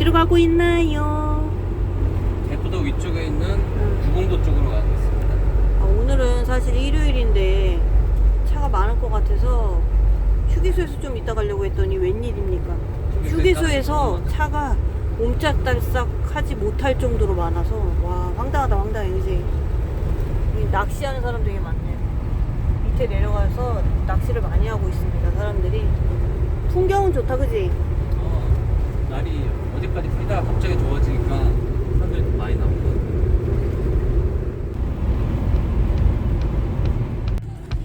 어디로 가고 있나요? 대부도 위쪽에 있는 구공도 쪽으로 가고 있습니다. 아, 오늘은 사실 일요일인데 차가 많을 것 같아서 휴게소에서 좀 이따 가려고 했더니 웬일입니까? 휴게소에서 차가 옴짝달싹 하지 못할 정도로 많아서 와 황당하다 황당해? 여기 낚시하는 사람 되게 많네요. 밑에 내려가서 낚시를 많이 하고 있습니다 사람들이. 풍경은 좋다 그지? 어, 날이 어제까지 풀다가 갑자기 좋아지니까 사람들이 더 많이 나오고.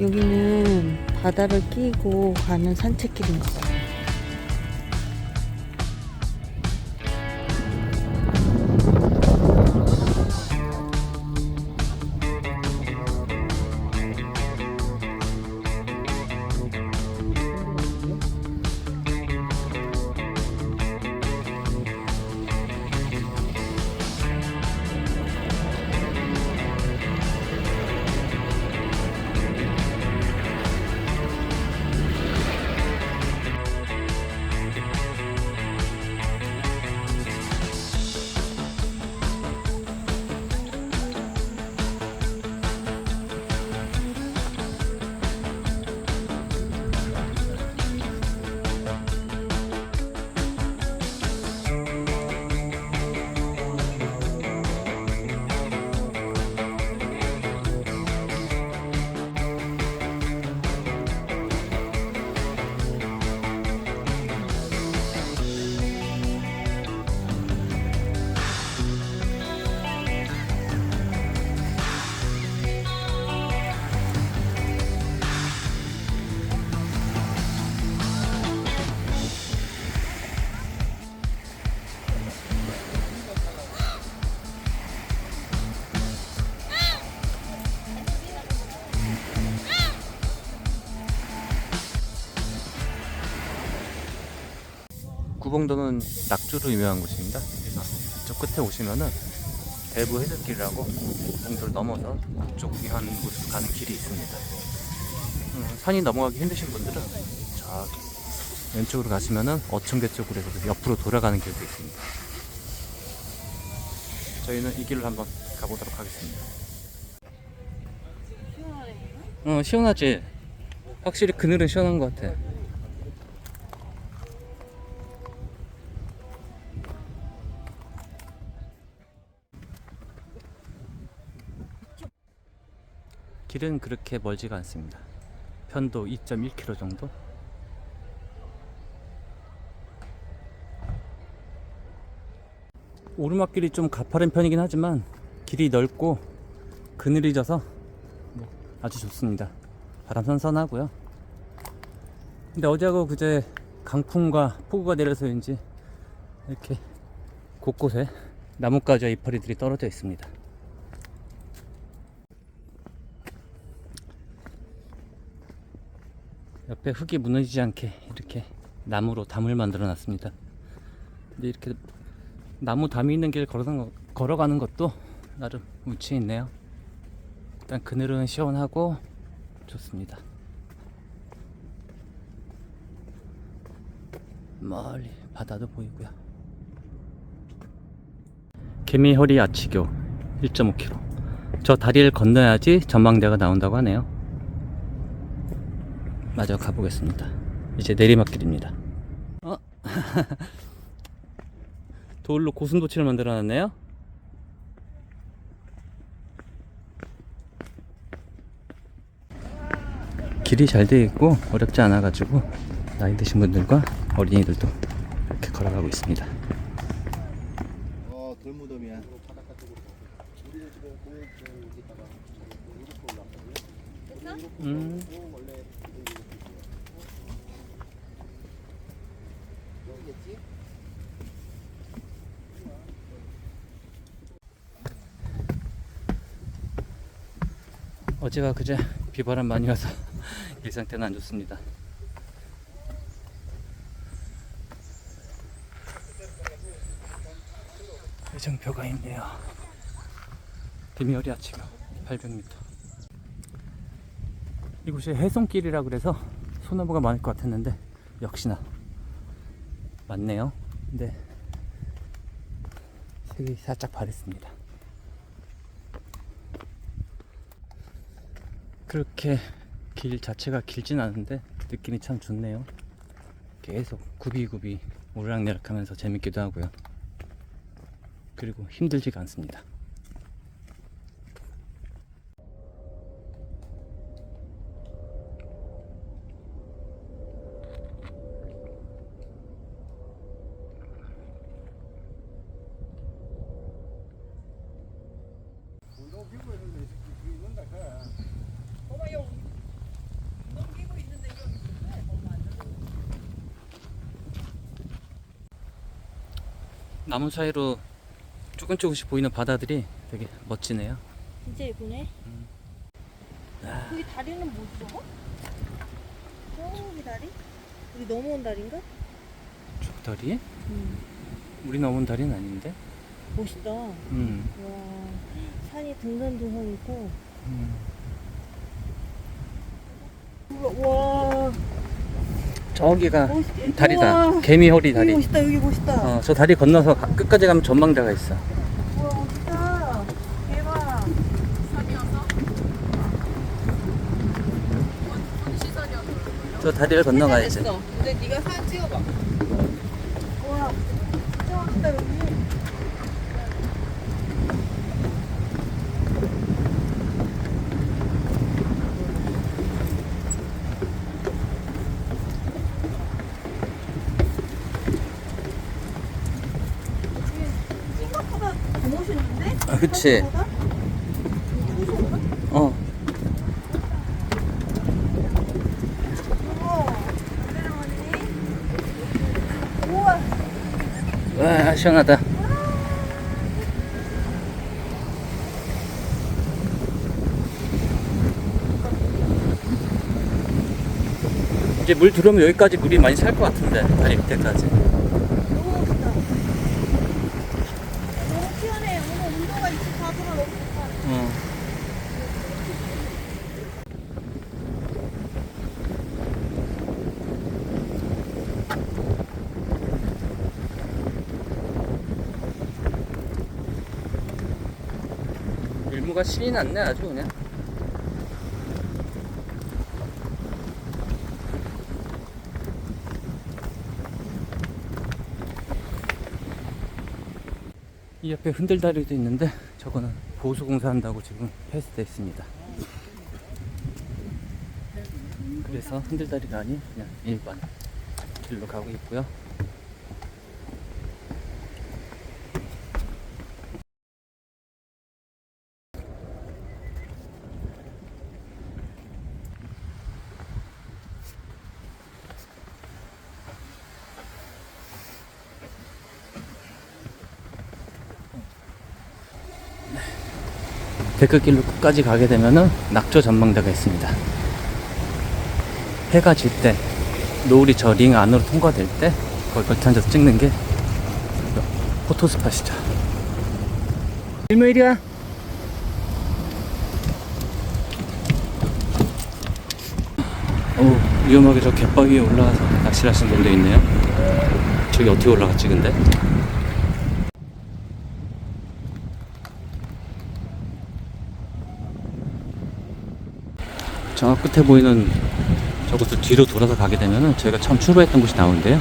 여기는 바다를 끼고 가는 산책길인가 봐요. 구봉도는 낙주로 유명한 곳입니다. 그래서 저 끝에 오시면은 대부 해변길이라고 구봉도를 넘어서 북쪽 위한 곳으로 가는 길이 있습니다. 음, 산이 넘어가기 힘드신 분들은 저기 왼쪽으로 가시면은 어청계 쪽으로 해서 옆으로 돌아가는 길도 있습니다. 저희는 이 길을 한번 가보도록 하겠습니다. 어 시원하지? 확실히 그늘은 시원한 것 같아. 길은 그렇게 멀지가 않습니다. 편도 2.1km 정도? 오르막길이 좀 가파른 편이긴 하지만 길이 넓고 그늘이 져서 뭐 아주 좋습니다. 바람 선선하고요. 근데 어제하고 그제 강풍과 폭우가 내려서인지 이렇게 곳곳에 나뭇가지와 이파리들이 떨어져 있습니다. 옆에 흙이 무너지지 않게 이렇게 나무로 담을 만들어 놨습니다. 근데 이렇게 나무 담이 있는 길 걸어가는, 것도 나름 운치 있네요. 일단 그늘은 시원하고 좋습니다. 멀리 바다도 보이고요. 개미허리 아치교 1.5km. 저 다리를 건너야지 전망대가 나온다고 하네요. 마저 가보겠습니다. 이제 내리막길입니다. 어? 돌로 고슴도치를 만들어 놨네요. 길이 잘 되어 있고 어렵지 않아 가지고 나이 드신 분들과 어린이들도 이렇게 걸어가고 있습니다. 어, 돌무덤이야. 음. 어제가 그제 비바람 많이 와서 길 상태는 안 좋습니다. 회전표가 있네요. 김이어리 아치교 800m. 이곳이 해송길이라 그래서 소나무가 많을 것 같았는데 역시나 많네요. 근데 여기 살짝 바랬습니다. 그렇게 길 자체가 길진 않은데 느낌이 참 좋네요. 계속 굽이굽이 오르락내락 하면서 재밌기도 하고요. 그리고 힘들지가 않습니다. 나무 사이로 조금 조금씩 보이는 바다들이 되게 멋지네요. 진짜 예쁘네. 여기 다리는 뭐지 저거? 저기 다리? 여기 넘어온 다리인가? 저다리? 음. 우리 넘은 다리는 아닌데? 멋있다. 와 음. 산이 등산등산 있고. 음. 와 저기가 멋있. 다리다. 우와. 개미허리 여기 다리. 멋있다. 여기 멋있다. 어, 저 다리 건너서 가- 끝까지 가면 전망대가 있어. 우와 멋있다. 대박. 저 다리를 건너가야지. 근데 네가 사진 찍어봐. 와 진짜 멋있다 여기. 생각보다 더 멋있는데? 아, 그치. 어. 와, 시원하다. 이제 물 들어오면 여기까지 물이 많이 살것 같은데 다리 밑에까지. 너무 멋있다. 너무 시원해. 오늘 운동가 24도가 너무 좋다. 어. 일무가 신이 났네 아주 그냥. 이 옆에 흔들다리도 있는데 저거는 보수공사 한다고 지금 폐쇄되어 있습니다. 그래서 흔들다리가 아닌 그냥 일반 길로 가고 있고요. 데크길로 끝까지 가게 되면은 낙조 전망대가 있습니다. 해가 질 때, 노을이 저 링 안으로 통과될 때, 거기 걸터 앉아서 찍는 게 포토스팟이죠. 일요일이야. 어 위험하게 저 갯바위 위에 올라가서 낚시를 하시는 분도 있네요. 저기 어떻게 올라갔지, 근데? 저 끝에 보이는 저곳을 뒤로 돌아서 가게 되면은 저희가 처음 출발했던 곳이 나오는데요.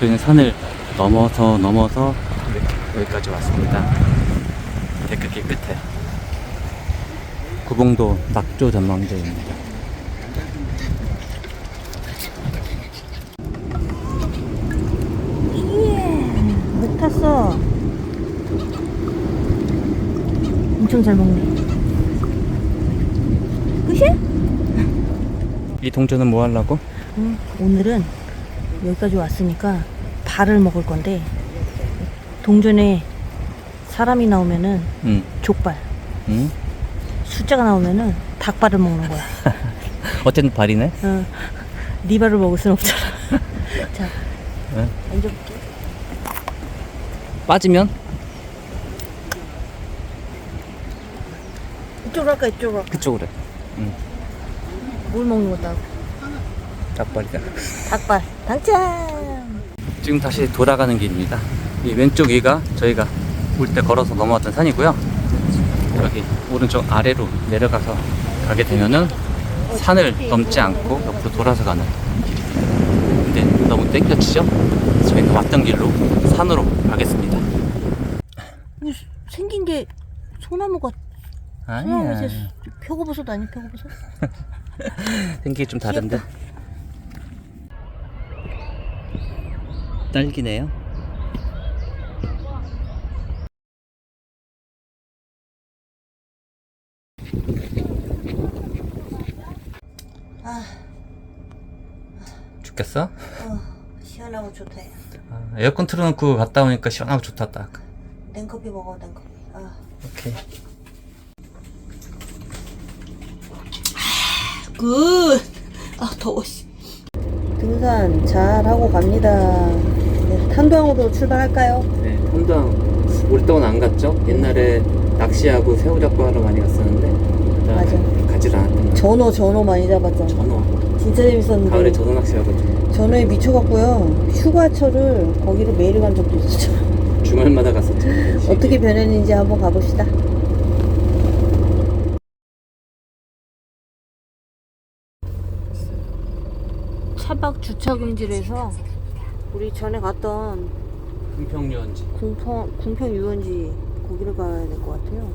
저희는 산을 넘어서 넘어서 여기까지 왔습니다. 데크길 끝에 구봉도 낙조 전망대입니다. 못 탔어. 엄청 잘 먹네. 끝이야? 이 동전은 뭐 하려고? 응, 오늘은 여기까지 왔으니까 발을 먹을 건데 동전에 사람이 나오면은 응. 족발, 응? 숫자가 나오면은 닭발을 먹는 거야. 어쨌든 발이네. 어, 네 발을 먹을 순 없잖아. 자, 응? 앉아볼게. 빠지면 이쪽으로 할까 이쪽으로 할까? 그쪽으로. 해. 응. 뭘 먹는 거다? 닭발이다. 닭발. 당첨. 지금 다시 돌아가는 길입니다. 이 왼쪽 위가 저희가 올 때 걸어서 넘어왔던 산이고요. 여기 오른쪽 아래로 내려가서 가게 되면은 산을 넘지 않고 옆으로 돌아서 가는 길. 근데 너무 땡겨치죠? 저희는 왔던 길로 산으로 가겠습니다. 뭐 생긴 게 소나무가 소나무 아니야. 새 표고버섯 아니 표고버섯? 생긴 게좀 다른데. 딸기네요. 아, 죽겠어? 어, 시원하고 좋다. 야. 아, 에어컨 틀어놓고 갔다 오니까 시원하고 좋다 딱. 냉커피 먹어, 냉커피. 아, 오케이. 굿. 아 더워. 씨. 등산 잘 하고 갑니다. 네, 탄도항으로 출발할까요? 네, 한강 올 동안 안 갔죠? 옛날에 낚시하고 새우 잡고 하러 많이 갔었는데 그다음에 가지 않았던 거. 전어 전어 많이 잡았잖아. 전어. 진짜 재밌었는데. 가을에 전어 낚시하고 좀 전어에 미쳐갖고요. 휴가철을 거기로 매일 간 적도 있었죠. 주말마다 갔었죠. 어떻게 변했는지 한번 가봅시다. 차박 주차 금지래서 우리 전에 갔던 금평 유원지. 궁평, 궁평 유원지 거기를 가야 될 것 같아요.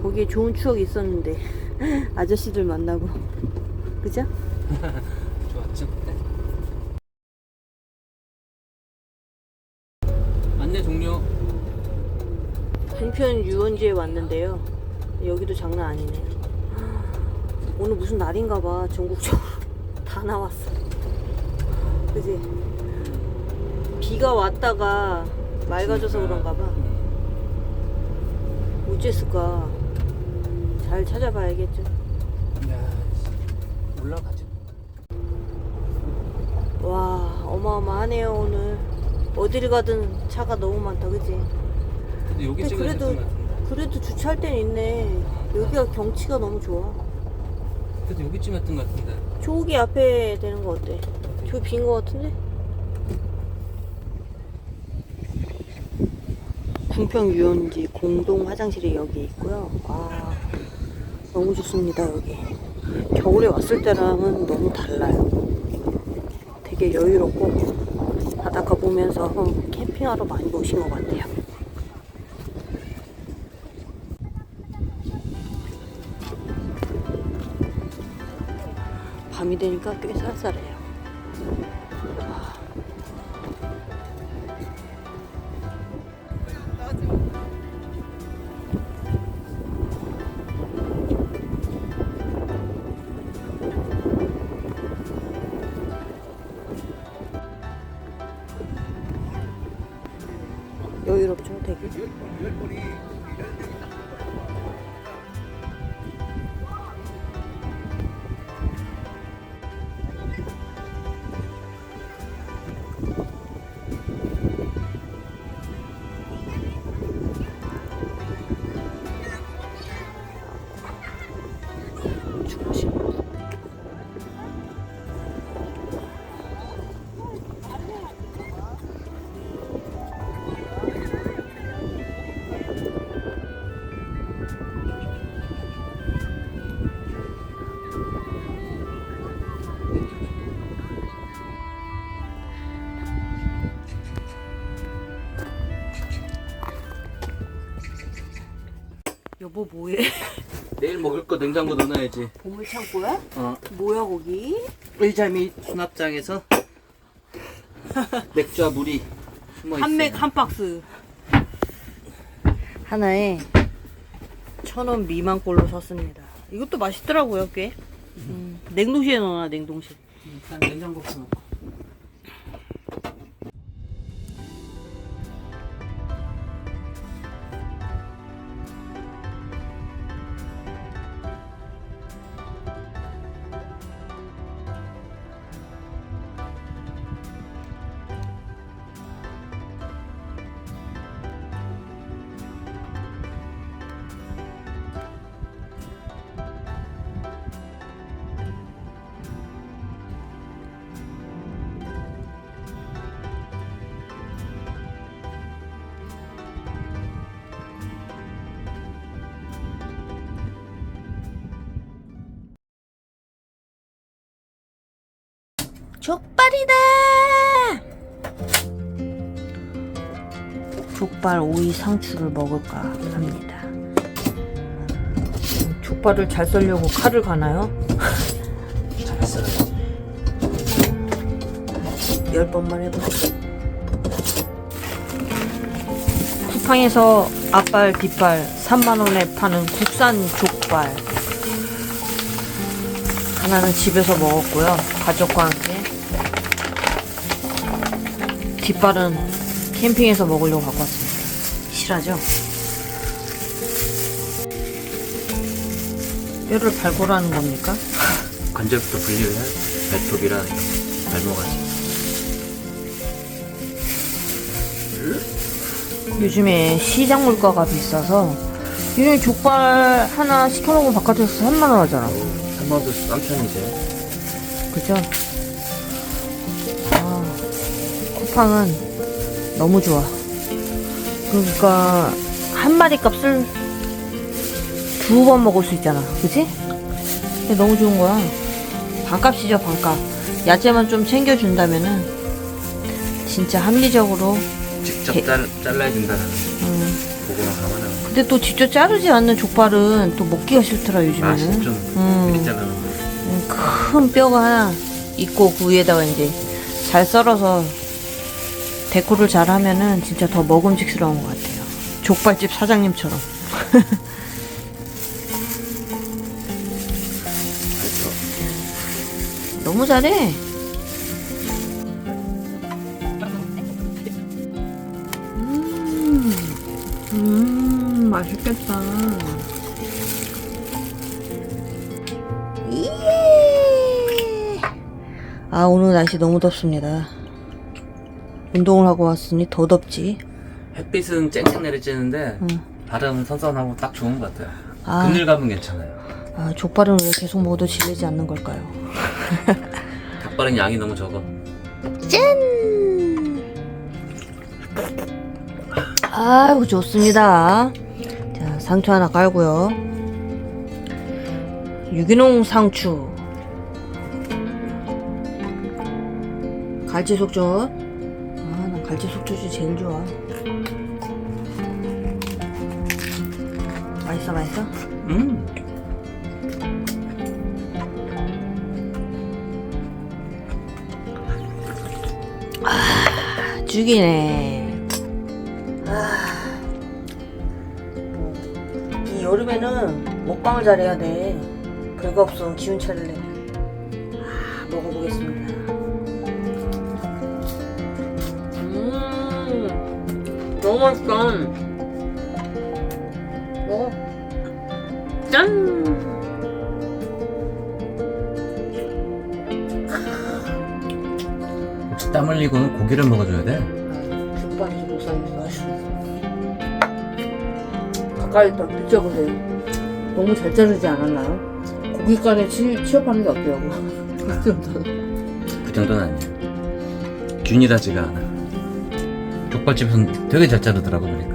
거기에 좋은 추억이 있었는데 아저씨들 만나고 그죠? 좋았죠? 네. 안내 종료. 궁평 유원지에 왔는데요. 여기도 장난 아니네요. 오늘 무슨 날인가 봐. 전국적으로 다 나왔어. 그지? 비가 왔다가 맑아져서 그런가 봐. 어째을까 잘 찾아봐야겠죠. 야, 올라가죠. 와, 어마어마하네요, 오늘. 어디를 가든 차가 너무 많다, 그지? 근데 여기 근데 그래도-. 그래도 주차할 땐 있네. 여기가 경치가 너무 좋아. 그래도 여기쯤 했던 것 같은데. 저기 앞에 되는 거 어때? 저기 빈 거 같은데? 궁평 유원지 공동 화장실이 여기 있고요. 아, 너무 좋습니다, 여기. 겨울에 왔을 때랑은 너무 달라요. 되게 여유롭고 바닷가 보면서 캠핑하러 많이 오신 것 같아요. 되니까 꽤 쌀쌀해요. 여보 뭐해? 내일 먹을 거 냉장고 넣어놔야지. 보물 창고야? 어, 뭐야 거기? 의자 및 수납장에서 맥주와 물이 숨어 있어요. 한맥 한 박스 하나에 천 원 미만 꼴로 샀습니다. 이것도 맛있더라고요 꽤. 음, 냉동실에 넣어놔 냉동실. 일단 냉장고 넣고. 족발이다! 족발 오이 상추를 먹을까 합니다. 족발을 잘 썰려고 칼을 가나요? 잘했어요. 열 번만 해보세요. 쿠팡에서 앞발 뒷발 3만원에 파는 국산 족발. 하나는 집에서 먹었고요. 가족과 함께. 뒷발은 캠핑에서 먹으려고 갖고 왔습니다. 실하죠? 뼈를 발골하는 겁니까? 관절부터 분리를 해. 발톱이랑 발목까지. 요즘에 시장 물가가 비싸서 요즘 족발 하나 시켜 먹으면 바깥에서 3만 원 하잖아. 한 번도 싼 편이지. 그죠? 쿠팡은 너무 좋아. 그러니까 한 마리 값을 두 번 먹을 수 있잖아. 그지? 근데 너무 좋은 거야. 반값이죠, 반값. 야채만 좀 챙겨준다면은 진짜 합리적으로 직접 개- 잘, 잘라준다는 음, 근데 또 직접 자르지 않는 족발은 또 먹기가 싫더라 맛이 요즘에는. 좀 음. 이렇게 자르는 거. 음, 큰 뼈가 하나 있고 그 위에다가 이제 잘 썰어서 데코를 잘 하면은 진짜 더 먹음직스러운 것 같아요. 족발집 사장님처럼. 너무 잘해. 음, 음 맛있겠다. 예. 아 오늘 날씨 너무 덥습니다. 운동을 하고 왔으니 더 덥지. 햇빛은 쨍쨍 내리쬐는데 응. 발음은 선선하고 딱 좋은 것 같아요. 아. 그늘 감은 괜찮아요. 아 족발은 왜 계속 먹어도 질리지 않는 걸까요? 닭발은 양이 너무 적어. 짠! 아이고 좋습니다. 자 상추 하나 깔고요. 유기농 상추. 갈치 속젓. 아, 나 갈치 속젓이 제일 좋아. 맛있어, 맛있어? 음. 죽이네. 아, 이 여름에는 먹방을 잘해야 돼. 별거 없어. 기운 차릴래. 아, 먹어보겠습니다. 너무 맛있다. 먹어. 짠! 혹시 땀 흘리고는 고기를 먹어줘야 돼. 족발이 못 살겠어. 가까이 딱 비춰보세요. 너무 잘 자르지 않았나요? 고깃간에 치, 취업하는 게 어때요? 그 정도는. 그 정도는 아니야. 균일하지가 않아. 족발집에서는 되게 잘 자르더라고 그러니까.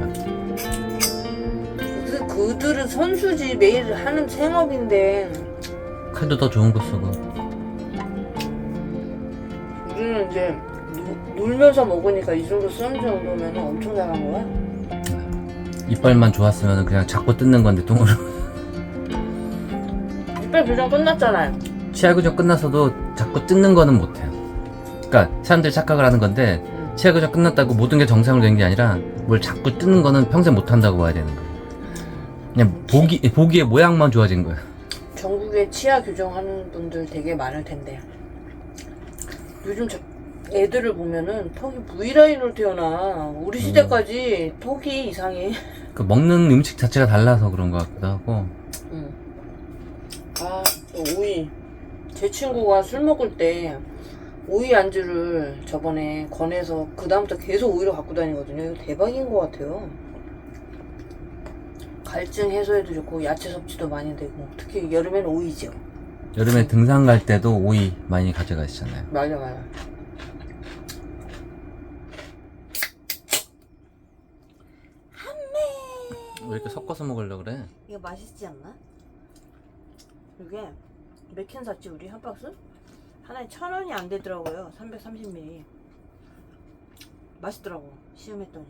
그, 그들은 선수지 매일 하는 생업인데 칼도 더 좋은 거 쓰고. 우리는 이제 누- 놀면서 먹으니까 이 정도 쓰는 정도면 엄청 잘한 거야. 이빨만 좋았으면 그냥 자꾸 뜯는 건데 똥으로. 이빨 교정 끝났잖아요. 치아 교정 끝나서도 자꾸 뜯는 거는 못해요. 그러니까 사람들이 착각을 하는 건데 음. 치아 교정 끝났다고 모든 게 정상으로 된 게 아니라 뭘 자꾸 뜯는 거는 평생 못 한다고 봐야 되는 거예요. 그냥 보기 보기에 모양만 좋아진 거예요. 전국에 치아 교정하는 분들 되게 많을 텐데 요즘 저 애들을 보면은 턱이 V라인으로 태어나 우리 시대까지 턱이 이상해 그 먹는 음식 자체가 달라서 그런 것 같기도 하고. 응. 아, 또 오이. 제 친구가 술 먹을 때 오이 안주를 저번에 권해서 그 다음부터 계속 오이를 갖고 다니거든요. 이거 대박인 것 같아요. 갈증 해소에도 좋고 야채 섭취도 많이 되고 특히 여름에는 오이죠. 여름에 등산 갈 때도 오이 많이 가져가시잖아요. 맞아 맞아. 왜 이렇게 섞어서 먹으려고 그래? 이거 맛있지 않나? 이게 몇캔 샀지 우리 한 박스? 하나에 천 원이 안 되더라고요. 330ml. 맛있더라고. 시음했더니.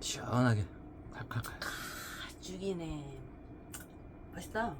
시원하게 칼칼칼 아, 죽이네. 맛있다.